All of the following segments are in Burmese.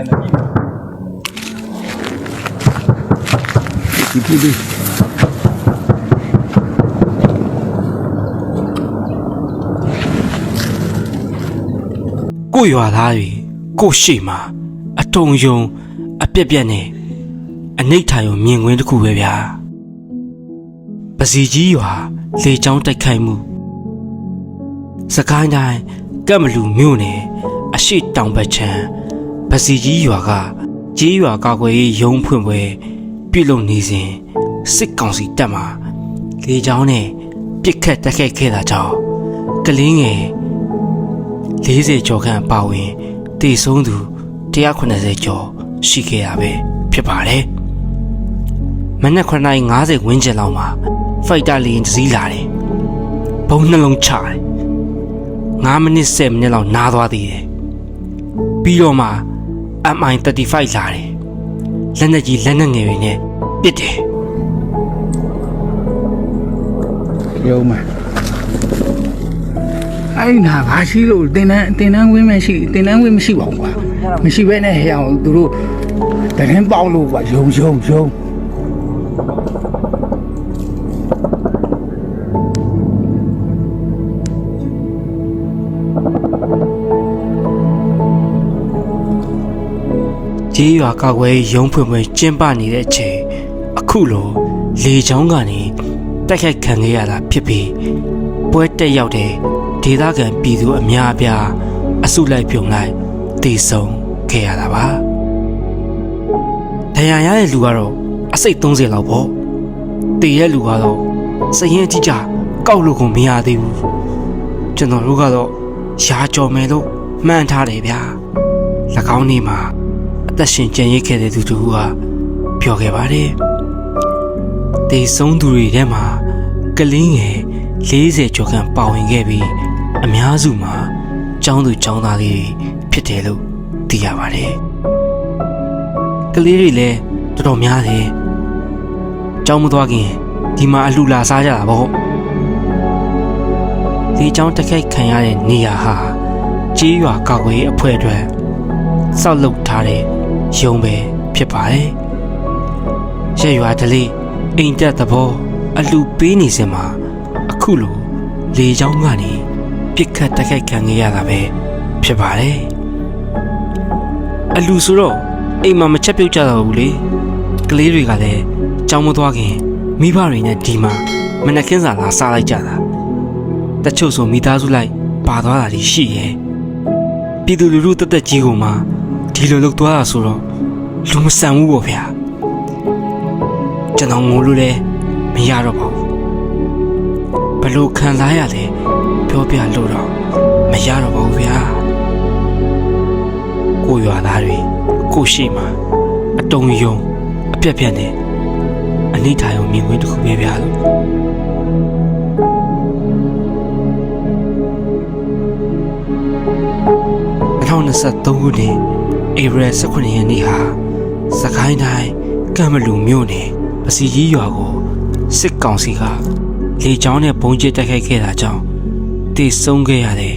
energy ဒီပူလေးကို့ရွာသားတွေကို့ရှိမှာအတုံယုံအပြက်ပြက်နဲ့အနိဋ္ဌာယုံမြင်ကွင်းတစ်ခုပဲဗျာပစီကြီးရွာလေချောင်းတိုက်ခိုက်မှုစကိုင်းတိုင်းကပ်မလူမြို့နယ်အရှိတောင်ဘက်ချမ်း ပစီကြီးရွာကကြီးရွာကာကွယ်ရေးရုံးဖွင့်ပွဲပြုလုပ်နေစဉ်စစ်ကောင်စီတပ်မှလေချောင်းနဲ့ပြစ်ခတ်တိုက်ခိုက်ခဲ့တာကြောင့်ကလင်းငယ်40ကျော်ခန့်ပါဝင်တည်ဆုံးသူ180ကျော်ရှိခဲ့ရပဲဖြစ်ပါတယ်။မနက်9:50ဝန်းကျင်လောက်မှာဖိုက်တာလီရင်တစ်စီးလာတယ်။ဘုံနှလုံးချတယ်။9မိနစ်10မိနစ်လောက်နားသွားသေးတယ်။ပြီးတော့မှ MI35 လာတယ်။လက်နက်ကြီးလက်နက်ငယ်တွေနဲ့ပစ်တယ်ရုံးမှာအဲ့နာဘာရှိလို့တင်တန်းတင်တန်းဝင်းမရှိတင်တန်းဝင်းမရှိပါဘူးကွာမရှိဘဲနဲ့ဟဲ့အောင်သူတို့တရင်ပေါက်လို့ကွာယုံယုံယုံ။ ကြီးရွာကောက်ွယ်ရုံးဖွင့်ပွဲကျင်းပနေတဲ့အချိန်အခုလိုလေချောင်းကနေတိုက်ခိုက်ခံခဲ့ရတာဖြစ်ပြီးပွဲတက်ရောက်တဲ့ဒေသခံပြည်သူအများအပြားအစုလိုက်ပြုံလိုက်တည်ဆုံခဲ့ရတာပါ။တရားရတဲ့လူကတော့အစိတ်30လောက်ပေါ့။တည်ရဲ့လူကတော့စရင်အတိအကျကောက်လို့ကိုမရသေးဘူး။ကျွန်တော်တို့ကတော့ရှားကြော်မယ်လို့မှန်းထားတယ်ဗျာ။၎င်းနေ့မှာ အသက်ရှင်ကျန်ရစ်ခဲ့တဲ့သူတူကပြောခဲ့ပါတယ်။တေဆုံးသူတွေထဲမှာကလင်းငယ်40ကျော်ခန့်ပါဝင်ခဲ့ပြီးအများစုမှာကျောင်းသူကျောင်းသားတွေဖြစ်တယ်လို့သိရပါတယ်။ကလေးတွေလည်းတော်တော်များတယ်။ကျောင်းမသွားခင်ဒီမှာအလှလာစားကြတာပေါ့။ဒီကျောင်းတက်ခိုက်ခံရတဲ့နေရာဟာကြေးရွာကောက်ွယ်အဖွဲ့အတွက်ဆောက်လုပ်ထားတဲ့ ရုံပဲဖြစ်ပါတယ်။ရက်ရွာတလေးအိမ်တက်သဘောအလူပေးနေစင်မှာအခုလိုလေချောင်းကနေပြစ်ခတ်တိုက်ခိုက်ခံခဲ့ရတာပဲဖြစ်ပါတယ်။အလူဆိုတော့အိမ်မှာမချက်ပြုတ်ကြတော့ဘူးလေ။ကလေးတွေကလည်းကြောင်းမသွားခင်မိဘတွေနဲ့ဒီမှာမနက်ခင်းစာလာစားလိုက်ကြတာ။တချို့ဆိုမိသားစုလိုက်ပါသွားတာတွေရှိရဲ့။ပြည်သူလူထုတက်တက်ကြီးကိုမှ ဒီလိုလုပ်သွားတာဆိုတော့လူမဆန်ဘူးပေါ့ဗျာကျွန်တော်ငိုလို့လည်းမရတော့ပါဘူးဘလို့ခံစားရလဲပြောပြလို့တော့မရတော့ပါဘူးဗျာကိုရွာသားတွေကိုရှိမှအတုံယုံအပြက်ပြက်နဲ့အနိဋ္ဌာယုံမြင်ကွင်းတစ်ခုပဲဗျာလို့2023ခုနှစ် ဧပြီ18ရက်နေ့ဟာစကိုင်းတိုင်းကံမလူမြို့နယ်ပစီကြီးရွာကိုစစ်ကောင်စီကလေကြောင်းနဲ့ပုံကျစ်တိုက်ခိုက်ခဲ့တာကြောင့်တည်ဆုံးခဲ့ရတဲ့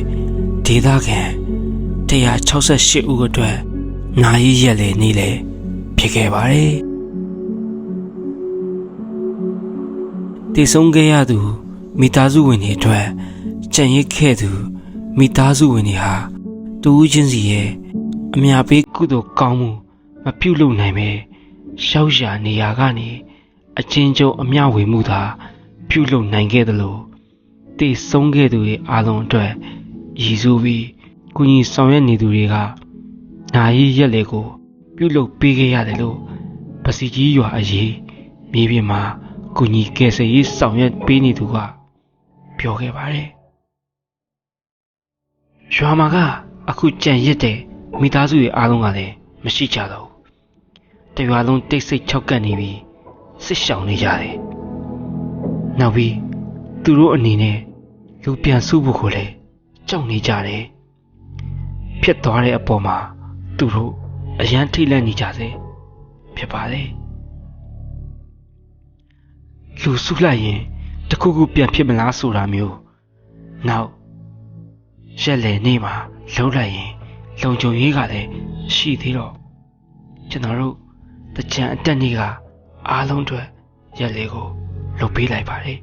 ဒေသခံ168ဦးအတွက်နာရီရက်လေနေလေဖြစ်ခဲ့ပါတယ်တည်ဆုံးခဲ့ရသူမိသားစုဝင်တွေအတွက်ကြံရစ်ခဲ့သူမိသားစုဝင်တွေဟာတူးချင်းစီရဲ့ အမြပေးကုသိုလ်ကောင်းမှုမပြုလုပ်နိုင်ပဲရှောက်ရှာနေရာကနေအချင်းချင်းအမျှဝေမှုသာ ပြုလုပ်နိုင်ခဲ့သလိုတည်ဆုံးခဲ့သူရဲ့အားလုံးအတွက်ရည်စူးပြီးကုညီဆောင်ရွက်နေသူတွေကနာရီရက်လေကို ပြုလုပ်ပေးခဲ့ရတယ်လို့ပစီကြီးရွာအရေးမြေပြင်မှာကုညီကယ်ဆယ်ရေးဆောင်ရွက်ပေးနေသူကပြောခဲ့ပါတယ်ရွာမှာကအခုကြံရစ်တဲ့ မိသားစုရဲ့အားလုံးကလည်းမရှိကြတော့ဘူးတရွာလုံးတိတ်ဆိတ်ချောက်ကပ်နေပြီးစစ်ရှောင်နေကြတယ်နောက်ပြီးသူတို့အနေနဲ့လူပြန်စုဖို့ကိုလည်းကြောက်နေကြတယ်ဖြစ်သွားတဲ့အပေါ်မှာသူတို့အရန်ထိတ်လန့်နေကြစေဖြစ်ပါတယ်လူစုလိုက်ရင်တခုခုပြန်ဖြစ်မလားဆိုတာမျိုးနောက်ရက်လေနေမှာလှုပ်လိုက်ရင် လုံခြုံရေးကလည်းရှိသေးတော့ကျွန်တော်တို့တကြံအတက်နေ့ကအားလုံးအတွက်ရက်လေးကိုလုပ်ပေးလိုက်ပါတယ်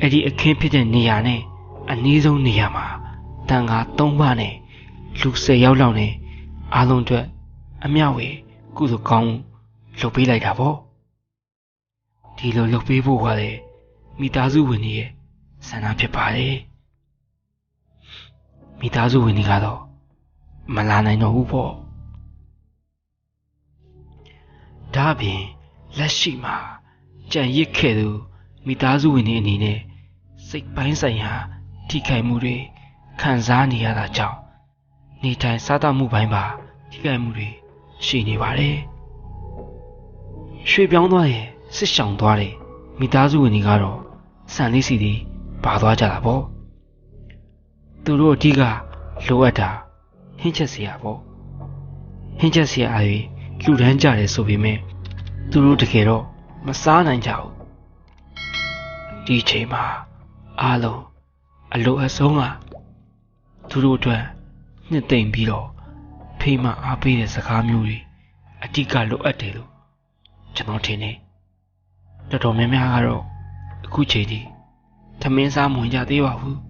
အဲ့ဒီအခင်းဖြစ်တဲ့နေရာနဲ့အနည်းဆုံးနေရာမှာတန်ခါ၃ပါးနဲ့လူ၁၀ယောက်လောက်နဲ့အားလုံးအတွက်အမျှဝေကုသိုလ်ကောင်းမှုလုပ်ပေးလိုက်တာပေါ့ဒီလိုလုပ်ပေးဖို့ကလည်းမိသားစုဝင်တွေရဲ့ဆန္ဒဖြစ်ပါတယ် မိသားစုဝင်တွေကတော့မလာနိုင်တော့ဘူးပေါ့ဒါအပြင်လက်ရှိမှာကြံရစ်ခဲ့သူမိသားစုဝင်တွေအနေနဲ့စိတ်ပိုင်းဆိုင်ရာထိခိုက်မှုတွေခံစားနေရတာကြောင့်နေထိုင်စားသောက်မှုပိုင်းပါထိခိုက်မှုတွေရှိနေပါတယ်ရွှေပြောင်းသွားတဲ့စစ်ဆောင်သွားတဲ့မိသားစုဝင်တွေကတော့စံလေးစီတွေပါသွားကြတာပေါ့ သူတို့အဓိကလိုအပ်တာဟင်းချက်စရာပေါ့ဟင်းချက်စရာအရေးလူတန်းကြတယ်ဆိုပေမဲ့သူတို့တကယ်တော့မစားနိုင်ကြဘူးဒီအချိန်မှာအားလုံးအလိုအဆုံးကသူတို့အတွက်နှစ်သိမ့်ပြီးတော့ဖေးမအားပေးတဲ့စကားမျိုးတွေအဓိကလိုအပ်တယ်လို့ကျွန်တော်ထင်တယ်တော်တော်များများကတော့အခုချိန်ထိသမင်းစားမဝင်ကြသေးပါဘူး